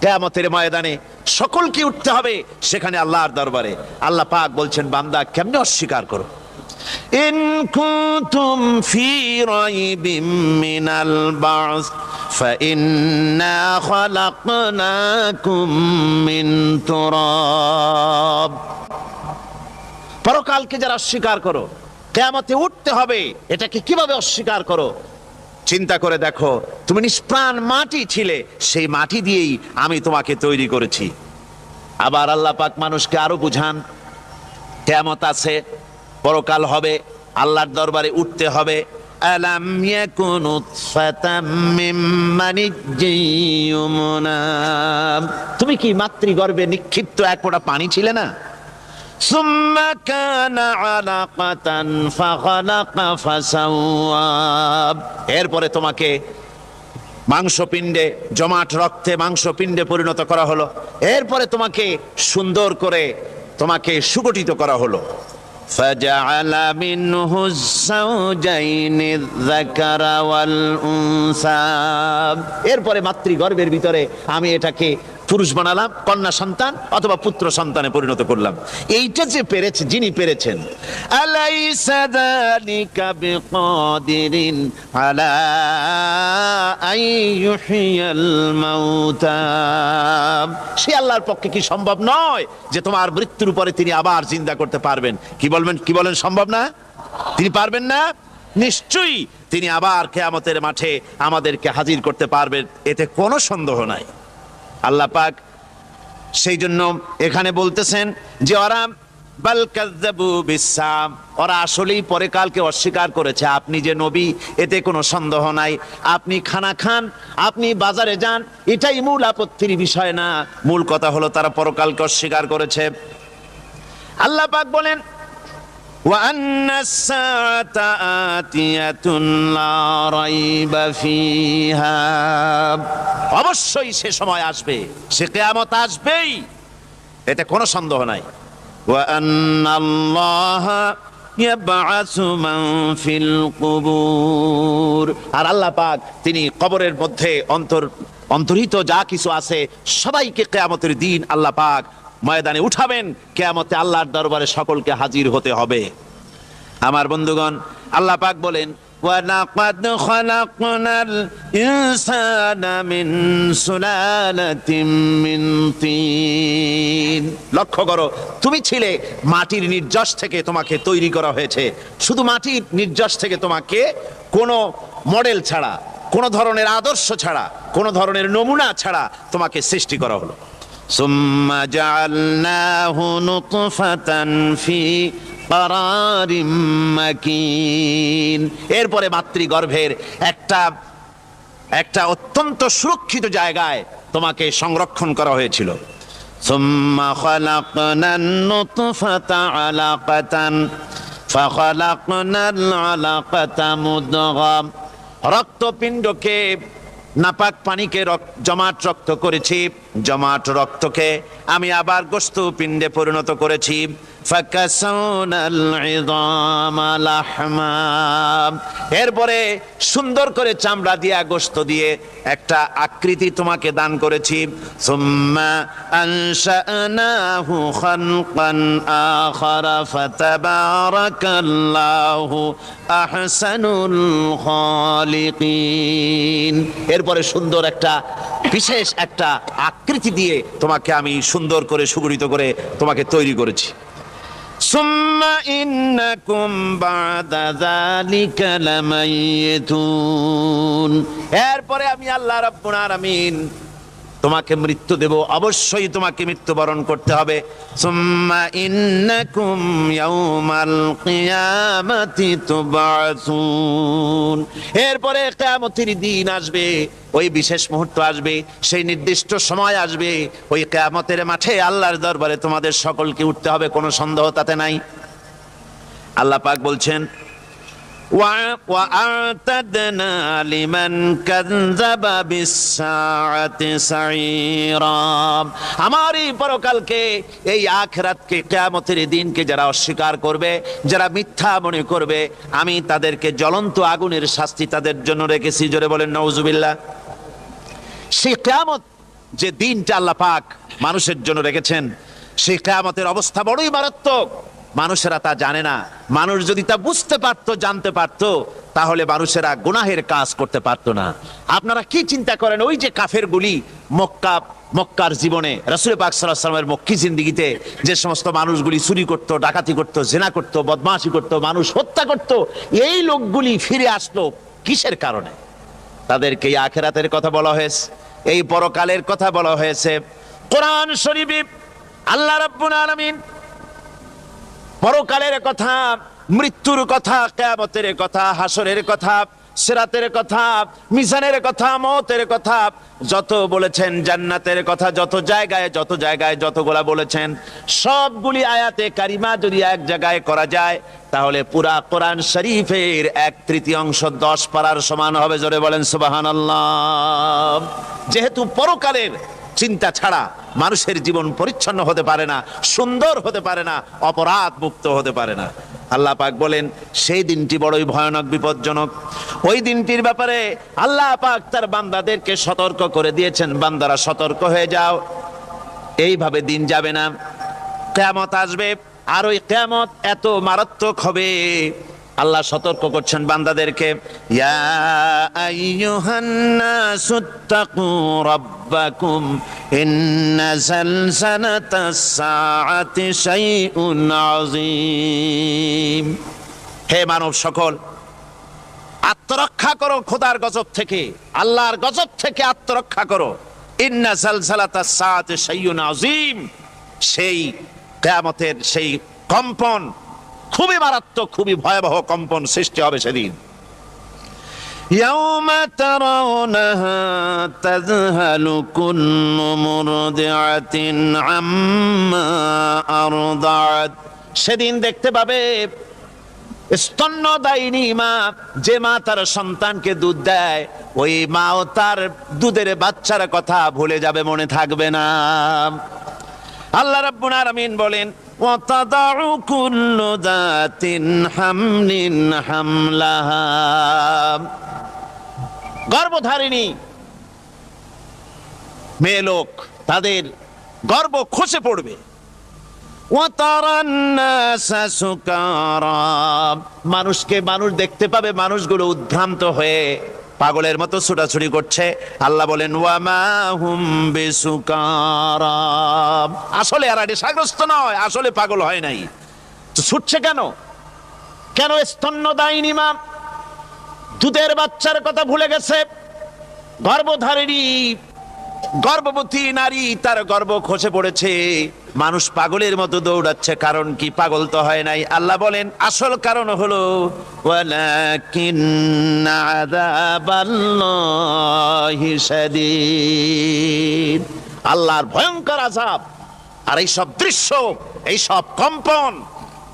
কেয়ামতের ময়দানে সকলকে উঠতে হবে সেখানে আল্লাহর দরবারে আল্লাহ পাক বলছেন বান্দা কেমনে অস্বীকার করো إن كنتم في ريب من البعث فإنا خلقناكم من تراب পরকালকে যারা অস্বীকার করো কেয়ামতে উঠতে হবে এটাকে কিভাবে অস্বীকার করো চিন্তা করে দেখো, তুমি নিষ্প্রাণ মাটি ছিলে, সেই মাটি দিয়েই আমি তোমাকে তৈরি করেছি। আবার আল্লাহ পাক মানুষকে আরও বুঝান কেমত আছে, পরকাল হবে, আল্লাহর দরবারে উঠতে হবে। তুমি কি মাতৃগর্ভে নিক্ষিপ্ত এক ফোঁটা পানি ছিলে না? ثم كان علقة فخلق فسوى এরপরে তোমাকে মাংসপিণ্ডে জমাট রক্তে মাংসপিণ্ডে পরিণত করা হলো এরপরে তোমাকে সুন্দর করে তোমাকে সুগঠিত করা হলো فجعل منه الزوجين الذكر والأنثى এরপরে মাতৃগর্ভের ভিতরে আমি এটাকে পুরুষ বানালাম, কন্যা সন্তান অথবা পুত্র সন্তানে পরিণত করলাম। এইটা যে পেরেছে, যিনি পেরেছেন। সে আল্লাহর পক্ষে কি সম্ভব নয় যে তোমার মৃত্যুর পরে তিনি আবার জিন্দা করতে পারবেন? কি বলবেন, কি বলেন, সম্ভব না? তিনি পারবেন না? নিশ্চয়ই তিনি আবার কেয়ামতের মাঠে আমাদেরকে হাজির করতে পারবেন। এতে কোনো সন্দেহ নাই। আল্লাহ পাক সেই জন্য এখানে বলতেছেন যে ওরা ওরা আসলেই পরে কালকে অস্বীকার করেছে। আপনি যে নবী, এতে কোনো সন্দেহ নাই। আপনি খানা খান, আপনি বাজারে যান, এটাই মূল আপত্তির বিষয় না। মূল কথা হলো তারা পরকালকে অস্বীকার করেছে। আল্লাহ পাক বলেন وأن الساعة آتية لا ريب فيها অবশ্যই সে সময় আসবে সে কেয়ামত আসবেই এতে কোনো সন্দেহ নাই وأن الله يبعث من في القبور আর আল্লাহ পাক তিনি কবরের মধ্যে অন্তর অন্তর্হিত যা কিছু আছে সবাইকে কেয়ামতের দিন আল্লাহ পাক ময়দানে উঠাবেন কেয়ামতে আল্লাহর দরবারে সকলকে হাজির হতে হবে আমার বন্ধুগণ আল্লাহ পাক বলেন وَلَقَدْ خَلَقْنَا الْإِنسَانَ مِنْ سُلَالَةٍ مِنْ طِينٍ লক্ষ্য করো তুমি ছিলে মাটির নির্যাস থেকে তোমাকে তৈরি করা হয়েছে শুধু মাটির নির্যাস থেকে তোমাকে কোনো মডেল ছাড়া কোনো ধরনের আদর্শ ছাড়া কোনো ধরনের নমুনা ছাড়া তোমাকে সৃষ্টি করা হলো ثم جعلناه نطفة في قرار مكين এরপরে মাতৃগর্ভের একটা একটা অত্যন্ত সুরক্ষিত জায়গায় তোমাকে সংরক্ষণ করা হয়েছিল ثم خلقنا النطفة علقة فخلقنا العلقة مضغة রক্তপিণ্ডকে নাপাক পানিকে রক- জমাট রক্ত করেছি জমাট রক্তকে আমি আবার গোস্ত পিণ্ডে পরিণত করেছি। এরপরে সুন্দর করে চামড়া দিয়ে গোস্ত দিয়ে একটা আকৃতি তোমাকে দান করেছি। এরপরে সুন্দর একটা, বিশেষ একটা আক আকৃতি দিয়ে তোমাকে আমি সুন্দর করে, সুগঠিত করে তোমাকে তৈরি করেছি। এরপরে আমি আল্লাহ রব্বুন আমিন তোমাকে মৃত্যু দেব, অবশ্যই তোমাকে মৃত্যুবরণ করতে হবে। এরপরে কিয়ামতের দিন আসবে, ওই বিশেষ মুহূর্ত আসবে, সেই নির্দিষ্ট সময় আসবে, ওই কিয়ামতের মাঠে আল্লাহর দরবারে তোমাদের সকলকে উঠতে হবে, কোনো সন্দেহ তাতে নাই। আল্লাহ পাক বলছেন وأعتدنا لمن كذب بالساعة سعيرا আমার এই পরকালকে এই আখরাতকে কেয়ামতের দিনকে যারা অস্বীকার করবে যারা মিথ্যা মনে করবে আমি তাদেরকে জ্বলন্ত আগুনের শাস্তি তাদের জন্য রেখেছি জোরে বলেন নওজুবিল্লাহ সেই কেয়ামত যে দিনটা আল্লাহ পাক মানুষের জন্য রেখেছেন সেই কেয়ামতের অবস্থা বড়ই মারাত্মক মানুষেরা তা জানে না। মানুষ যদি তা বুঝতে পারতো, জানতে পারতো, তাহলে মানুষেরা গুনাহের কাজ করতে পারতো না। আপনারা কি চিন্তা করেন? ওই যে কাফের গুলি মক্কা, মক্কার জীবনে রসুল পাক সাল্লামের মক্কি জিন্দিগিতে যে সমস্ত মানুষগুলি চুরি করতো, ডাকাতি করতো, জেনা করতো, বদমাশি করতো, মানুষ হত্যা করতো, এই লোকগুলি ফিরে আসলো কিসের কারণে? তাদেরকে আখেরাতের কথা বলা হয়েছে, এই পরকালের কথা বলা হয়েছে। কোরআন শরীফে আল্লাহ রাব্বুল আলামিন পরকালের কথা, মৃত্যুর কথা, কেয়ামতের কথা, হাসরের কথা, সেরাতের কথা মিশানের কথা, মতের কথা, যত বলেছেন জান্নাতের কথা, যত জায়গায় যত জায়গায় যতগুলা বলেছেন, সবগুলি আয়াতে কারিমা যদি এক জায়গায় করা যায়, তাহলে পুরা কোরআন শরীফের এক তৃতীয়াংশ দশ পারার সমান হবে, জোরে বলেন সুবাহান যেহেতু পরকালের চিন্তা ছাড়া মানুষের জীবন পরিচ্ছন্ন হতে পারে না, সুন্দর হতে পারে না অপরাধ মুক্ত হতে পারে না। আল্লাহ পাক বলেন, সেই দিনটি বড়ই ভয়ানক, বিপজ্জনক। ওই দিনটির ব্যাপারে আল্লাহ পাক তার বান্দাদেরকে সতর্ক করে দিয়েছেন, বান্দারা সতর্ক হয়ে যাও। এইভাবে দিন যাবে না। কেয়ামত আসবে, আর ওই কেয়ামত এত মারাত্মক হবে। আল্লাহ সতর্ক করছেন বান্দাদেরকে হে মানব সকল, আত্মরক্ষা করো খোদার গজব থেকে, আল্লাহর গজব থেকে আত্মরক্ষা করো। আযীম, সেই কেয়ামতের সেই কম্পন খুবই মারাত্মক খুবই ভয়াবহ কম্পন সৃষ্টি হবে সেদিন يوم ترونها تذهل كل مرضعة عما أرضعت সেদিন দেখতে পাবে স্তন্যদায়িনী মা যে মা তার সন্তানকে দুধ দেয় ওই মাও তার দুধের বাচ্চার কথা ভুলে যাবে মনে থাকবে না আল্লাহ রাব্বুল আলামিন বলেন وتضع كل ذات حمل حملها গর্ভধারিণী মেয়ে লোক তাদের গর্ব খসে পড়বে وترى الناس سكارى মানুষকে মানুষ দেখতে পাবে মানুষগুলো উদ্ভ্রান্ত হয়ে পাগলের মতো ছুটাছুটি করছে। আল্লাহ বলেন, ওয়ামা হুম বেসুকারা। আসলে আর নেশাগ্রস্ত নয়, আসলে পাগল হয় নাই। ছুটছে কেন? কেন স্তন্যদায়িনী মা দুধের বাচ্চার কথা ভুলে গেছে? গর্ভধারিণী, গর্ভবতী নারী, তার গর্ভ খসে পড়েছে। মানুষ পাগলের মতো দৌড়াচ্ছে, কারণ কি পাগল তো হয় নাই। আল্লাহ বলেন, আসল কারণ হলো আল্লাহর ভয়ঙ্কর আযাব, আর এই সব দৃশ্য এই সব কম্পন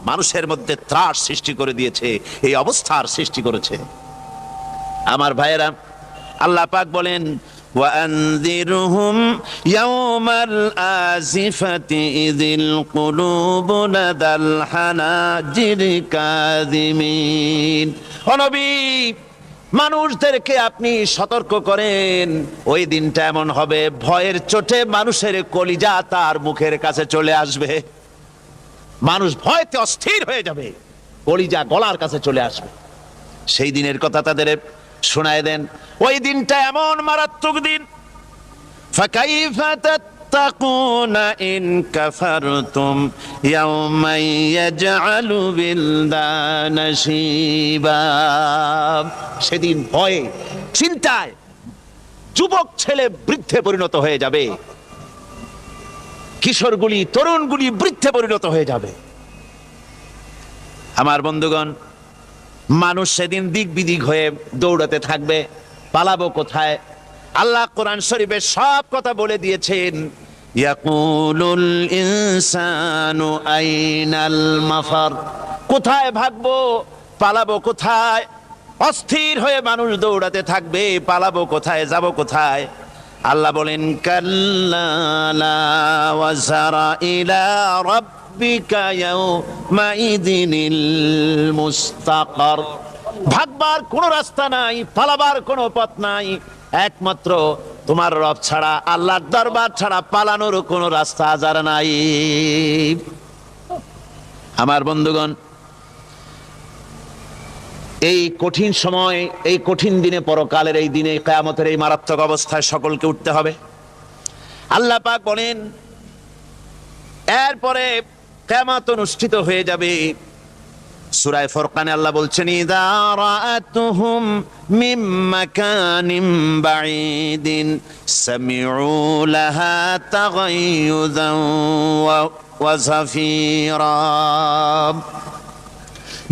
মানুষের মধ্যে ত্রাস সৃষ্টি করে দিয়েছে, এই অবস্থার সৃষ্টি করেছে। আমার ভাইয়েরা, আল্লাহ পাক বলেন وأنذرهم يوم الآزفة إذ القلوب لدى الحناجر كاذمين ও নবী মানুষদেরকে আপনি সতর্ক করেন ওই দিনটা এমন হবে ভয়ের চোটে মানুষের কলিজা তার মুখের কাছে চলে আসবে মানুষ ভয়তে অস্থির হয়ে যাবে কলিজা গলার কাছে চলে আসবে সেই দিনের কথা তাদের শোনায় দেন ওই দিনটা এমন মারাত্মক দিন فكيف تتقون إن كفرتم يوما يجعل بلدان شيبا সেদিন ভয়ে চিন্তায় যুবক ছেলে বৃদ্ধে পরিণত হয়ে যাবে কিশোরগুলি তরুণগুলি বৃদ্ধে পরিণত হয়ে যাবে আমার বন্ধুগণ মানুষ সেদিন দিক বিদিক হয়ে দৌড়াতে থাকবে, পালাবো কোথায়? আল্লাহ কোরআন শরীফের সব কথা বলে দিয়েছেন, ইয়াকুলুল ইনসানু আইনাল মাফার। কোথায় ভাগবো? পালাবো কোথায়? অস্থির হয়ে মানুষ দৌড়াতে থাকবে, পালাবো কোথায়? যাব কোথায়? আল্লাহ বলেন, কাল্লা ইলা ভাগবার কোনো রাস্তা নাই, পালাবার কোনো পথ নাই। একমাত্র তোমার রব ছাড়া, আল্লাহর দরবার ছাড়া পালানোর কোনো রাস্তা যার নাই। আমার বন্ধুগণ, এই কঠিন সময়, এই কঠিন দিনে, পরকালের এই দিনে, কেয়ামতের এই মারাত্মক অবস্থায় সকলকে উঠতে হবে। আল্লাহ পাক বলেন, এরপরে কেয়ামত অনুষ্ঠিত হয়ে যাবে। সুরায় ফরকানে আল্লাহ বলছেন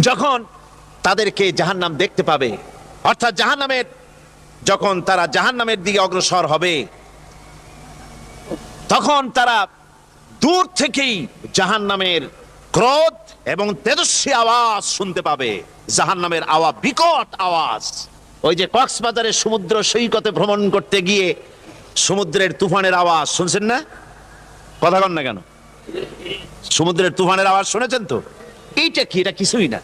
যখন তাদেরকে জাহান্নাম দেখতে পাবে, অর্থাৎ জাহান্নামের, যখন তারা জাহান্নামের দিকে অগ্রসর হবে, তখন তারা দূর থেকেই জাহান্নামের ক্রোধ এবং তেজস্বী আওয়াজ শুনতে পাবে। জাহান্নামের আওয়াজ বিকট আওয়াজ। ওই যে কক্সবাজারে সমুদ্র সৈকতে ভ্রমণ করতে গিয়ে সমুদ্রের তুফানের আওয়াজ শুনছেন না? কথা কন না কেন? সমুদ্রের তুফানের আওয়াজ শুনেছেন তো? এইটা কি? এটা কিছুই না।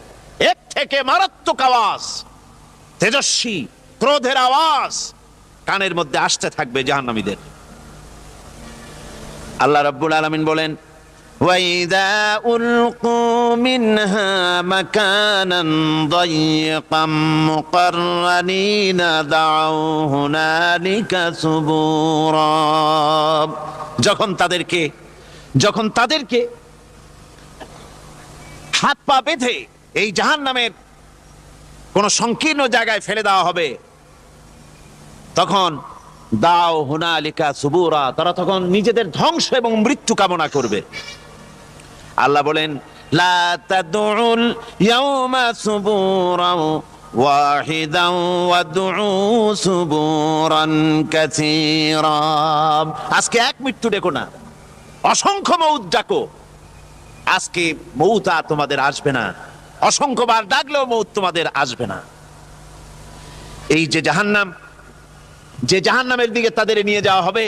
এর থেকে মারাত্মক আওয়াজ, তেজস্বী, ক্রোধের আওয়াজ কানের মধ্যে আসতে থাকবে জাহান্নামীদের। আল্লাহ রাব্বুল আলামিন বলেন وَإِذَا أُلْقُوا مِنْهَا مَكَانًا ضَيِّقًا مُقَرَّنِينَ دَعَوْا هُنَالِكَ ثُبُورًا যখন তাদেরকে যখন তাদেরকে হাত পা বেঁধে এই জাহান্নামের কোন সংকীর্ণ জায়গায় ফেলে দেওয়া হবে তখন দাও হুনালিকা সুবুরা। তারা তখন নিজেদের ধ্বংস এবং মৃত্যু কামনা করবে। আল্লাহ বলেন আজকে এক মৃত্যু ডেকো না, অসংখ্য মৌত ডাকো। আজকে মৌত আর তোমাদের আসবে না, অসংখ্যবার ডাকলেও মৌত তোমাদের আসবে না। এই যে জাহান্নাম যে জাহান নামের দিকে তাদের নিয়ে যাওয়া হবে,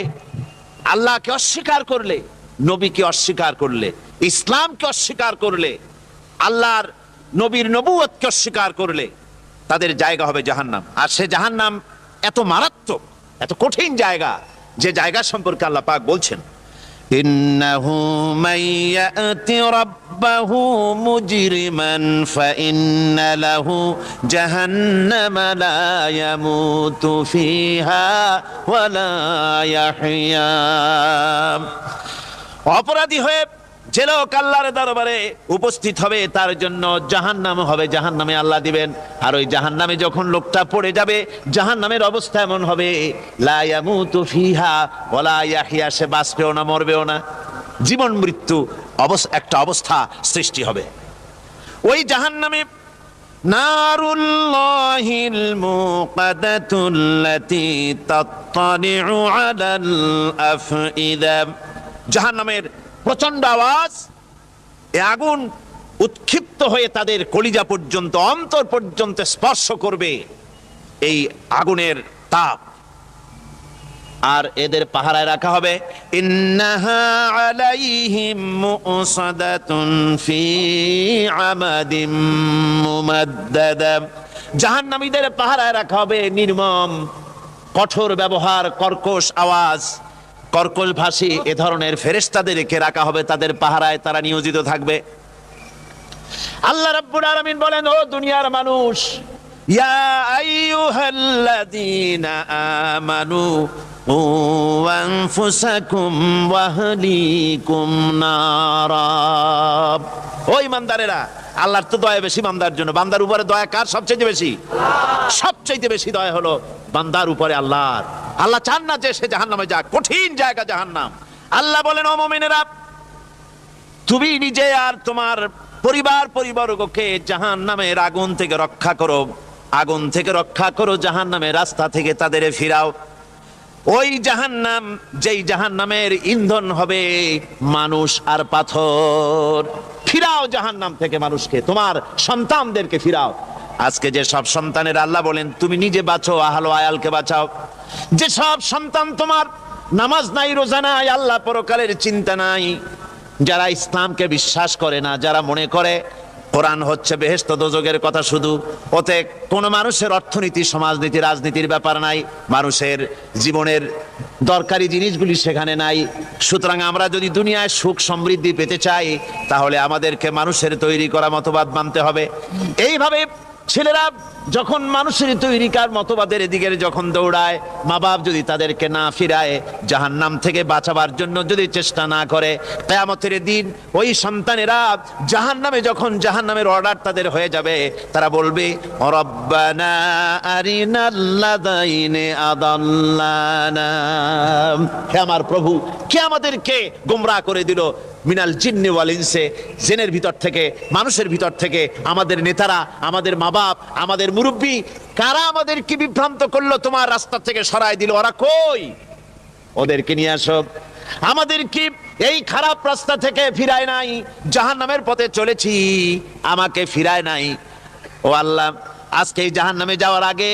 আল্লাহকে অস্বীকার করলে, নবীকে অস্বীকার করলে, ইসলামকে অস্বীকার করলে, আল্লাহর নবীর নবুয়তকে অস্বীকার করলে, তাদের জায়গা হবে জাহান্নাম। আর সে জাহান্নাম এত মারাত্মক, এত কঠিন জায়গা, যে জায়গা সম্পর্কে আল্লাহ পাক বলছেন। إنه من يأت ربه مجرما فإن له جهنم لا يموت فيها ولا يحيا অপরাধী হয়ে যে লোক আল্লাহর দরবারে উপস্থিত হবে, তার জন্য জাহান্নাম হবে, জাহান্নামে আল্লাহ দিবেন। আর ওই জাহান্নামে যখন লোকটা পড়ে যাবে, জাহান্নামের অবস্থা এমন হবে সে বাঁচবেও না, মরবেও না। জীবন মৃত্যু একটা অবস্থা সৃষ্টি হবে। ওই মুকাদাতুল্লাতী তাত্তালিউ আলাল আফইদা জাহান্নামের প্রচণ্ড আওয়াজ, এ আগুন উৎক্ষিপ্ত হয়ে তাদের কলিজা পর্যন্ত, অন্তর পর্যন্ত স্পর্শ করবে এই আগুনের তাপ। আর এদের পাহারায় রাখা হবে আমাদিম মুমাদ্দাদা। পাহারায় রাখা হবে নির্মম, কঠোর ব্যবহার, কর্কশ আওয়াজ। কর্কশ ভাষী এ ধরনের ফেরেশতাদেরকে রাখা হবে? তাদের পাহারায় তারা নিয়োজিত থাকবে। আল্লাহ রাব্বুল আলামিন বলেন, ও দুনিয়ার মানুষ, ইয়া আইয়ুহাল্লাযীনা আমানু কু আনফুসাকুম ওয়া আহলিকুম নারা। ও ইমানদারেরা আল্লাহর তো দয়া বেশি বান্দার জন্য। বান্দার উপরে দয়া কার সবচেয়ে বেশি? সবচেয়ে বেশি দয়া হলো বান্দার উপরে আল্লাহর। আল্লাহ চান না যে সে জাহান্নামে যাক। কঠিন জায়গা জাহান্নাম। আল্লাহ বলেন, ও মুমিনেরা, তুমি নিজে আর তোমার পরিবার পরিবারকে জাহান নামের আগুন থেকে রক্ষা করো। আগুন থেকে রক্ষা করো জাহান নামের রাস্তা থেকে তাদের ফিরাও। ওই জাহান্নাম, যেই জাহান্নামের ইন্ধন হবে মানুষ আর পাথর। ফিরাও জাহান নাম থেকে মানুষকে, তোমার সন্তানদেরকে ফিরাও। আজকে যে সব সন্তানের আল্লাহ বলেন, তুমি নিজে বাঁচো, আহালো আয়ালকে বাঁচাও। যে সব সন্তান তোমার নামাজ নাই, রোজা নাই, আল্লাহ পরকালের চিন্তা নাই, যারা ইসলামকে বিশ্বাস করে না, যারা মনে করে কোরআন হচ্ছে বেহেস্ত দোজগের কথা শুধু। ওতে কোনো মানুষের অর্থনীতি, সমাজনীতি, রাজনীতির ব্যাপার নাই। মানুষের জীবনের দরকারি জিনিসগুলি সেখানে নাই। সুতরাং আমরা যদি দুনিয়ায় সুখ সমৃদ্ধি পেতে চাই, তাহলে আমাদেরকে মানুষের তৈরি করা মতবাদ মানতে হবে। এইভাবে ছেলেরা যখন মানুষের তৈরিকার মতবাদের এদিকে যখন দৌড়ায়, মা বাপ যদি তাদেরকে না ফিরায়, জাহান্নাম থেকে বাঁচাবার জন্য যদি চেষ্টা না করে, কেয়ামতের দিন ওই সন্তানেরা জাহান্নামে যখন জাহান্নামের অর্ডার তাদের হয়ে যাবে, তারা বলবে হে আমার প্রভু কে আমাদেরকে গোমরা করে দিল? মিনাল জিন্নি ওয়াল ইনসে, জেনের ভিতর থেকে, মানুষের ভিতর থেকে, আমাদের নেতারা, আমাদের মা বাপ, আমাদের মুরব্বী, কারা আমাদের কি বিভ্রান্ত করল তোমার রাস্তা থেকে সরাই দিল? ওরা কই? ওদেরকে নিয়ে আসো। আমাদের কি এই খারাপ রাস্তা থেকে ফিরায় নাই জাহান নামের পথে চলেছি, আমাকে ফিরায় নাই। ও আল্লাহ, আজকে এই জাহান নামে যাওয়ার আগে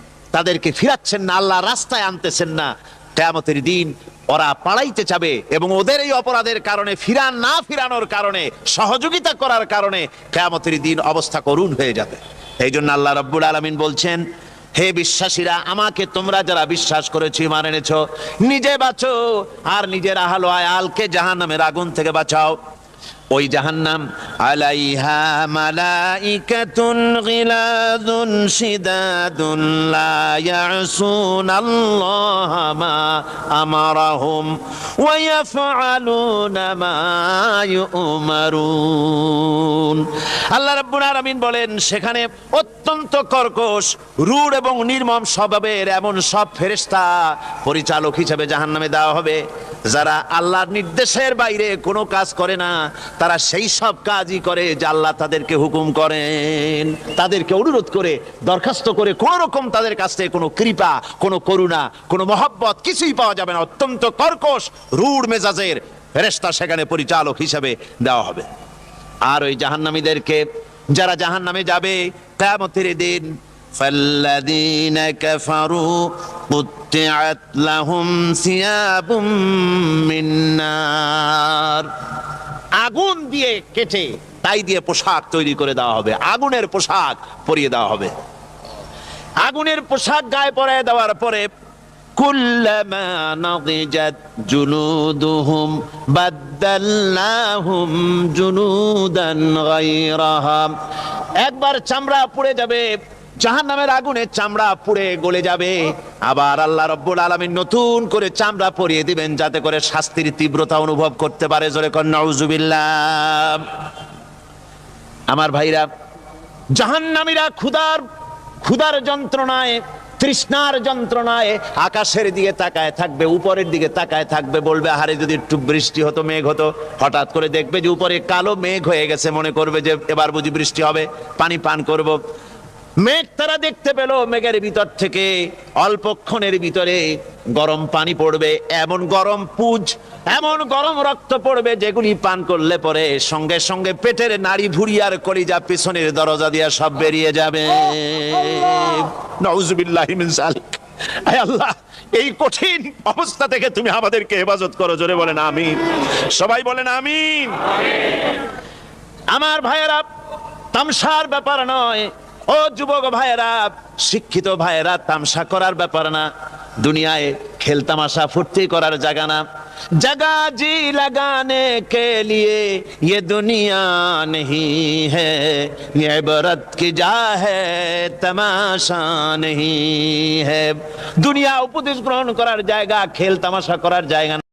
তাদেরকে ফিরাচ্ছেন না, আল্লাহ রাস্তায় আনতেছেন না। কেয়ামতের দিন ওরা পাড়াইতে চাবে এবং ওদের এই অপরাধের কারণে ফিরান না ফিরানোর কারণে, সহযোগিতা করার কারণে কেয়ামতের দিন অবস্থা করুণ হয়ে যাবে। এই জন্য আল্লাহ রব্বুল আলমিন বলছেন, হে বিশ্বাসীরা, আমাকে তোমরা যারা বিশ্বাস করেছি মানে এনেছ, নিজে বাঁচো, আর নিজের আহালো আয়ালকে জাহান্নামের আগুন থেকে বাঁচাও। ওই জাহান্নাম। আলাইহা মালাইকাতুন গিলাদুন শিদাদুন লা ইয়াসুন আল্লাহ মা আমারাহুম ওয়া ইয়াফআলুনা মা ইউমারুন। আল্লাহ রাব্বুল আলামিন বলেন, সেখানে অত্যন্ত কর্কশ, রূঢ় এবং নির্মম স্বভাবের এমন সব ফেরেশতা পরিচালক হিসেবে জাহান্নামে দেওয়া হবে। যারা আল্লাহর নির্দেশের বাইরে কোনো কাজ করে না, তারা সেই সব কাজই করে যে আল্লাহ তাদেরকে হুকুম করেন। তাদেরকে অনুরোধ করে, দরখাস্ত করে কোন রকম তাদের কাছ থেকে কোনো কৃপা, কোনো করুণা, কোনো মহব্বত কিছুই পাওয়া যাবে না। অত্যন্ত কর্কশ, রূঢ় মেজাজের ফেরেশতা সেখানে পরিচালক হিসেবে দেওয়া হবে। আর ওই জাহান্নামীদেরকে, যারা জাহান্নামে যাবে, কিয়ামতের দিন فالذين كفروا قطعت لهم ثياب من نار আগুন দিয়ে কেটে তাই দিয়ে পোশাক তৈরি করে দেওয়া হবে আগুনের পোশাক পরিয়ে দেওয়া হবে আগুনের পোশাক গায়ে পরায় দেওয়ার পরে কুল্লামা নাদিজাত জুনুদুহুম বাদদালনাহুম জুনুদান গায়রাহা একবার চামড়া পুড়ে যাবে জাহান্নামের আগুনে চামড়া পুড়ে গলে যাবে। আবার আল্লাহ রব্বুল আলামিন নতুন করে চামড়া পরিয়ে দিবেন যাতে করে শাস্তির তীব্রতা অনুভব করতে পারে। জোরে কর নাউজুবিল্লাহ। আমার ভাইরা, জাহান্নামীরা ক্ষুধার ক্ষুধার যন্ত্রণায়, তৃষ্ণার যন্ত্রণায় আকাশের দিকে তাকায় থাকবে, উপরের দিকে তাকায় থাকবে, বলবে, আহারে, যদি একটু বৃষ্টি হতো, মেঘ হতো। হঠাৎ করে দেখবে যে উপরে কালো মেঘ হয়ে গেছে, মনে করবে যে এবার বুঝি বৃষ্টি হবে। পানি পান করব। মেঘ তারা দেখতে পেল মেঘের ভিতর থেকে অল্পক্ষণের ভিতরে গরম পানি পড়বে এমন গরম পুজ এমন গরম রক্ত পড়বে যেগুলি পান করলে পরে সঙ্গে সঙ্গে পেটের নাড়ি ভুড়ি আর কলিজা পিছনের দরজা দিয়া সব বেরিয়ে যাবে। আল্লাহ এই কঠিন অবস্থা থেকে তুমি আমাদেরকে হেফাজত করো জোরে বলেন আমি সবাই বলেন আমি আমার ভাইয়েরা তামসার ব্যাপার নয় ও যুবক ভাইয়েরা শিক্ষিত ভাইয়েরা তামসা করার ব্যাপার না দুনিয়ায় খেল তামাশা ফুর্তি করার জায়গা না जगह जी लगाने के लिए ये दुनिया नहीं है ये इबरत की जा है तमाशा नहीं है দুনিয়া উপদেশ গ্রহণ করার জায়গা খেল তামাশা করার জায়গা না।